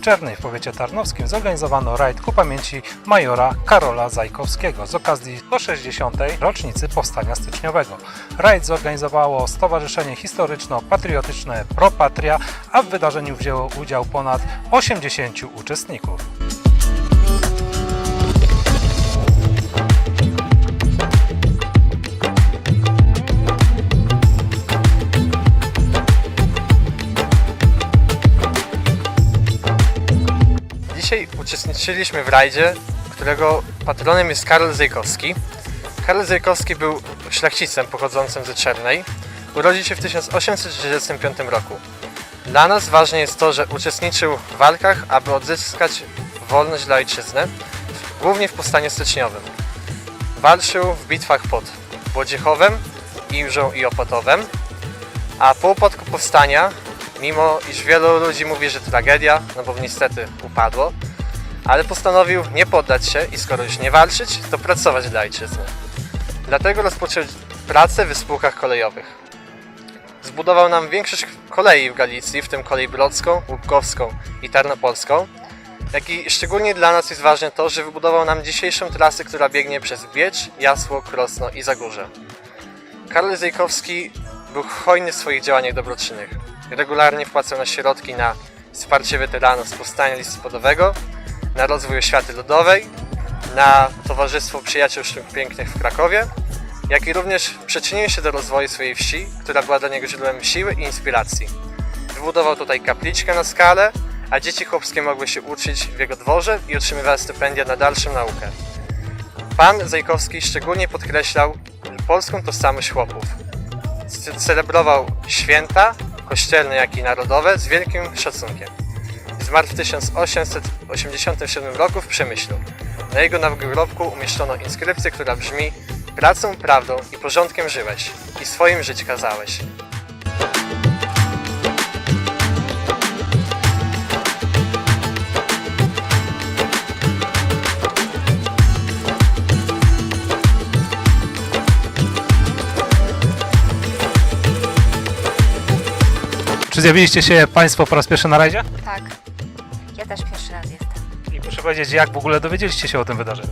W Czernej w powiecie tarnowskim zorganizowano rajd ku pamięci majora Karola Zajkowskiego z okazji 160. rocznicy Powstania Styczniowego. Rajd zorganizowało Stowarzyszenie Historyczno-Patriotyczne ProPatria, a w wydarzeniu wzięło udział ponad 80 uczestników. Dzisiaj uczestniczyliśmy w rajdzie, którego patronem jest Karol Zajkowski. Karol Zajkowski był szlachcicem pochodzącym ze Czernej. Urodził się w 1835 roku. Dla nas ważne jest to, że uczestniczył w walkach, aby odzyskać wolność dla ojczyzny, głównie w powstaniu styczniowym. Walczył w bitwach pod Włodziechowem, Iłżą i Opotowem, a po upadku powstania, mimo iż wielu ludzi mówi, że tragedia, no bo niestety upadło, ale postanowił nie poddać się i skoro już nie walczyć, to pracować dla ojczyzny. Dlatego rozpoczął pracę w spółkach kolejowych. Zbudował nam większość kolei w Galicji, w tym kolej brodzką, łupkowską i tarnopolską, jak i szczególnie dla nas jest ważne to, że wybudował nam dzisiejszą trasę, która biegnie przez Biecz, Jasło, Krosno i Zagórze. Karol Zajkowski był hojny w swoich działaniach dobroczynnych. Regularnie wpłacał na środki na wsparcie weteranów z powstania listopadowego, na rozwój oświaty ludowej, na Towarzystwo Przyjaciół Sztuk Pięknych w Krakowie, jak i również przyczynił się do rozwoju swojej wsi, która była dla niego źródłem siły i inspiracji. Wybudował tutaj kapliczkę na skalę, a dzieci chłopskie mogły się uczyć w jego dworze i otrzymywały stypendia na dalszą naukę. Pan Zajkowski szczególnie podkreślał polską tożsamość chłopów. Ce- Celebrował święta, kościelne jak i narodowe, z wielkim szacunkiem. Zmarł w 1887 roku w Przemyślu. Na jego nagrobku umieszczono inskrypcję, która brzmi Pracą, prawdą i porządkiem żyłeś i swoim żyć kazałeś. Czy zjawiliście się Państwo po raz pierwszy na rajdzie? Tak. Też pierwszy raz jestem. I proszę powiedzieć, jak w ogóle dowiedzieliście się o tym wydarzeniu?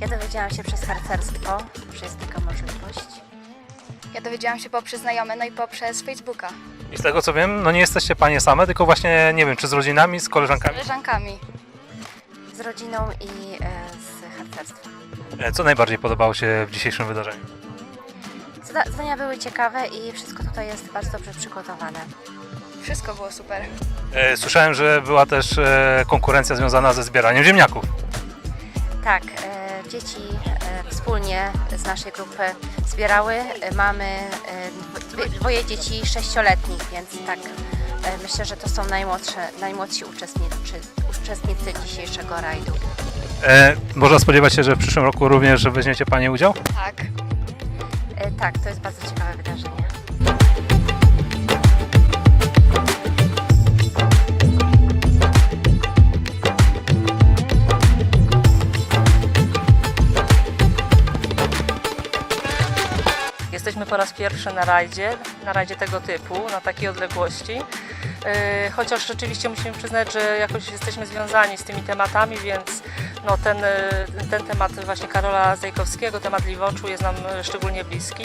Ja dowiedziałam się przez harcerstwo, że jest taka możliwość. Ja dowiedziałam się poprzez znajome, no i poprzez Facebooka. I z tego co wiem, no nie jesteście Panie same, tylko właśnie, nie wiem, czy z rodzinami, z koleżankami? Koleżankami. Z rodziną i e, z harcerstwem. E, Co najbardziej podobało się w dzisiejszym wydarzeniu? Zadania były ciekawe i wszystko tutaj jest bardzo dobrze przygotowane. Wszystko było super. E, Słyszałem, że była też e, konkurencja związana ze zbieraniem ziemniaków. Tak, e, dzieci e, wspólnie z naszej grupy zbierały. E, Mamy e, dwie- dwoje dzieci sześcioletnich, więc tak e, myślę, że to są najmłodsze, najmłodsi uczestnicy, uczestnicy dzisiejszego rajdu. E, Można spodziewać się, że w przyszłym roku również weźmiecie Panie udział? Tak. E, Tak, to jest bardzo ciekawe wydarzenie. Po raz pierwszy na rajdzie, na rajdzie tego typu, na takiej odległości. Yy, Chociaż rzeczywiście musimy przyznać, że jakoś jesteśmy związani z tymi tematami, więc no ten, yy, ten temat właśnie Karola Zajkowskiego, temat Liwoczu jest nam szczególnie bliski.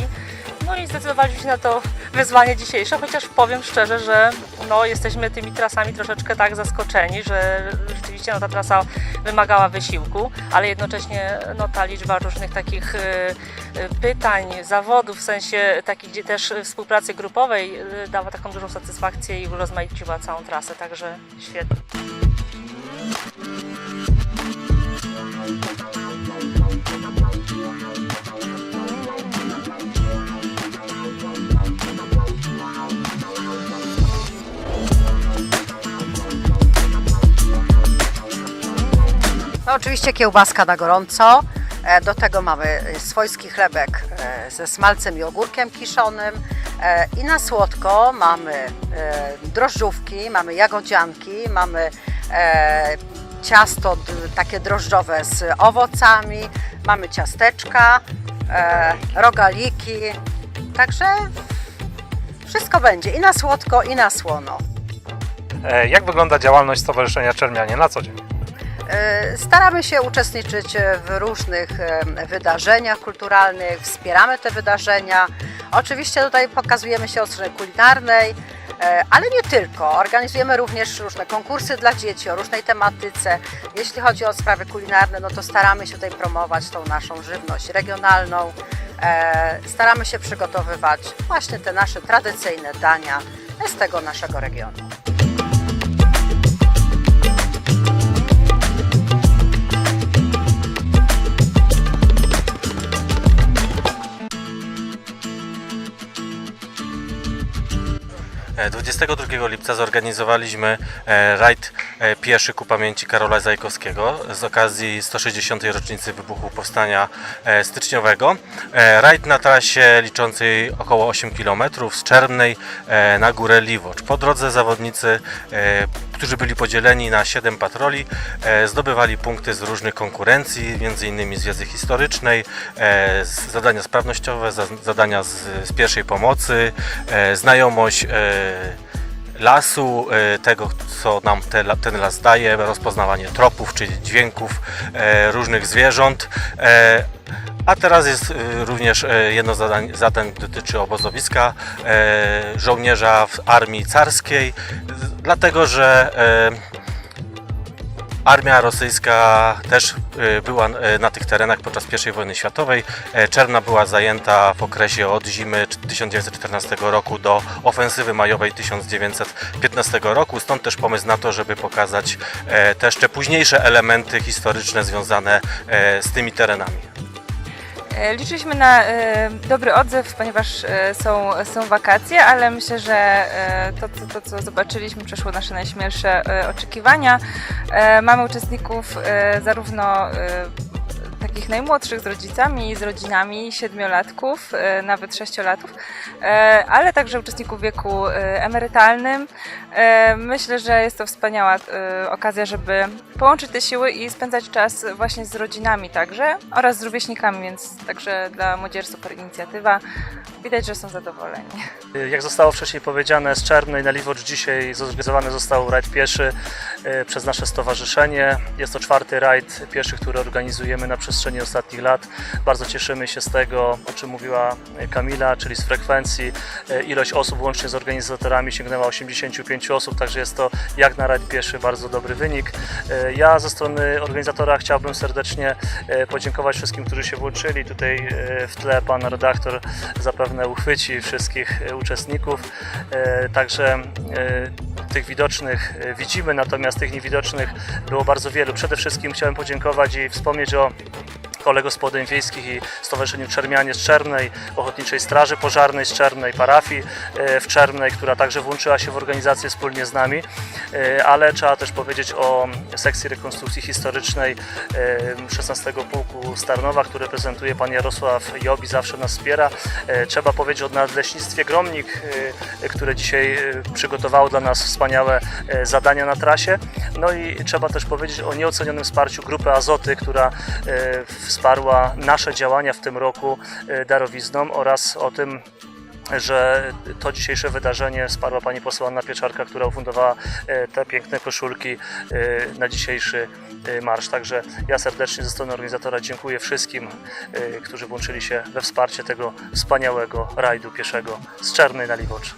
No i zdecydowaliśmy się na to wyzwanie dzisiejsze, chociaż powiem szczerze, że no, jesteśmy tymi trasami troszeczkę tak zaskoczeni, że rzeczywiście no, ta trasa wymagała wysiłku, ale jednocześnie no, ta liczba różnych takich y, y, pytań, zawodów, w sensie takiej też współpracy grupowej y, dała taką dużą satysfakcję i urozmaiciła całą trasę, także świetnie. Oczywiście kiełbaska na gorąco. E, Do tego mamy swojski chlebek e, ze smalcem i ogórkiem kiszonym. E, I na słodko mamy drożdżówki, mamy jagodzianki, mamy ciasto takie drożdżowe z owocami, mamy ciasteczka, rogaliki. Także wszystko będzie i na słodko, i na słono. Jak wygląda działalność Stowarzyszenia Czermianie na co dzień? E, Staramy się uczestniczyć w różnych e, wydarzeniach kulturalnych, wspieramy te wydarzenia. Oczywiście tutaj pokazujemy się od strony kulinarnej, e, ale nie tylko. Organizujemy również różne konkursy dla dzieci o różnej tematyce. Jeśli chodzi o sprawy kulinarne, no to staramy się tutaj promować tą naszą żywność regionalną. Staramy się przygotowywać właśnie te nasze tradycyjne dania z tego naszego regionu. 22 lipca zorganizowaliśmy e, rajd e, pieszy ku pamięci Karola Zajkowskiego z okazji 160. rocznicy wybuchu Powstania e, Styczniowego. E, Rajd na trasie liczącej około 8 km z Czermnej e, na górę Liwocz. Po drodze zawodnicy, e, którzy byli podzieleni na 7 patroli, e, zdobywali punkty z różnych konkurencji, m.in. z wiedzy historycznej, e, zadania sprawnościowe, za- zadania z, z pierwszej pomocy, e, znajomość e, lasu, e, tego co nam ten las daje, rozpoznawanie tropów czy dźwięków e, różnych zwierząt. E, a teraz jest również jedno zadań, zadań dotyczy obozowiska żołnierza w armii carskiej, dlatego że Armia rosyjska też y, była y, na tych terenach podczas I wojny światowej. E, Czerna była zajęta w okresie od zimy 1914 roku do ofensywy majowej 1915 roku. Stąd też pomysł na to, żeby pokazać e, te jeszcze późniejsze elementy historyczne związane e, z tymi terenami. E, Liczyliśmy na e, dobry odzew, ponieważ e, są, są wakacje, ale myślę, że to, to, to, co zobaczyliśmy, przeszło nasze najśmielsze oczekiwania. Mamy uczestników zarówno takich najmłodszych z rodzicami, z rodzinami, siedmiolatków, e, nawet sześciolatów, e, ale także uczestników wieku e, emerytalnym. Myślę, że jest to wspaniała okazja, żeby połączyć te siły i spędzać czas właśnie z rodzinami także oraz z rówieśnikami, więc także dla młodzieży super inicjatywa. Widać, że są zadowoleni. Jak zostało wcześniej powiedziane, z Czernej na Liwocz dzisiaj zorganizowany został rajd pieszy przez nasze stowarzyszenie. Jest to czwarty rajd pieszy, który organizujemy na przestrzeni ostatnich lat. Bardzo cieszymy się z tego, o czym mówiła Kamila, czyli z frekwencji. E, Ilość osób łącznie z organizatorami sięgnęła 85 osób, także jest to jak na rajd pieszy bardzo dobry wynik. E, Ja ze strony organizatora chciałbym serdecznie e, podziękować wszystkim, którzy się włączyli. Tutaj w tle pan redaktor zapewne uchwyci wszystkich uczestników. Także tych widocznych e, widzimy, natomiast tych niewidocznych było bardzo wielu. Przede wszystkim chciałem podziękować i wspomnieć o kole gospodyń wiejskich i Stowarzyszeniu Czermianie z Czernej, Ochotniczej Straży Pożarnej z Czernej, parafii e, w Czernej, która także włączyła się w organizację wspólnie z nami, E, ale trzeba też powiedzieć o sekcji rekonstrukcji historycznej e, 16 Pułku Starnowa, który reprezentuje pan Jarosław Jobi, zawsze nas wspiera. E, Trzeba powiedzieć o Nadleśnictwie Gromnik, e, które dzisiaj e, przygotowało dla nas wspaniałe e, zadania na trasie. No i trzeba też powiedzieć o nieocenionym wsparciu Grupy Azoty, która e, wsparła nasze działania w tym roku e, darowizną oraz o tym, że to dzisiejsze wydarzenie wsparła pani poseł Anna Pieczarka, która ufundowała e, te piękne koszulki e, na dzisiejszy marsz. Także ja serdecznie ze strony organizatora dziękuję wszystkim, którzy włączyli się we wsparcie tego wspaniałego rajdu pieszego z Czernej na Liwocz.